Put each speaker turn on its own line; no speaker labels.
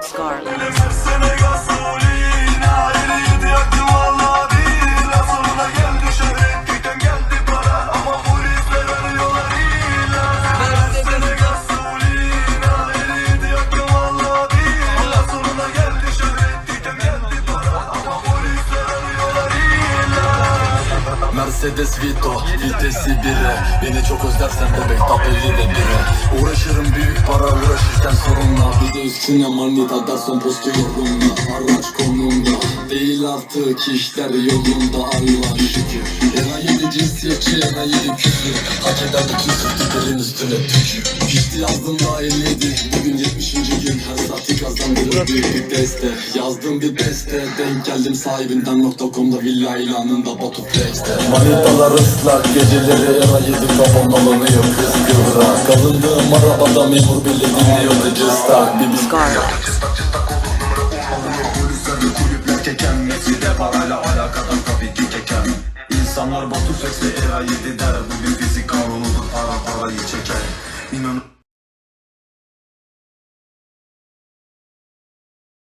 Scarlet.
Mercedes Vito, vitesi bire. Beni çok özlersen bebek tap 50 de bire. Uğraşırım büyük para uğraşırken sorunla. Bir de üstüne manita derson postu yorumla Araç konumda. Değil artık işler yolunda Allah şükür. Ena yedi cinsiyetçi, ena yedi küfür. Hak eden bütün sırtıkların üstüne tükür. Pişti yazdım daha 57 Bugün 70. gün her saati kazandırır büyük bir deste Yazdım bir beste Denk geldim sahibinden nokta.com'da villa ilanında Batu Flex'te Manitalar ıslak geceleri era yedi kafam dolanıyor kız kıvrak Kalındığım arabada memur bile dinliyordu cıstak Bir biz
Scarlet.
Polisler ve kulüpler keken Hepsi de parayla alakadar tabii ki keken İnsanlar Batu Flex ve Era 7 der Bugün fizik kanunudur para parayı çeken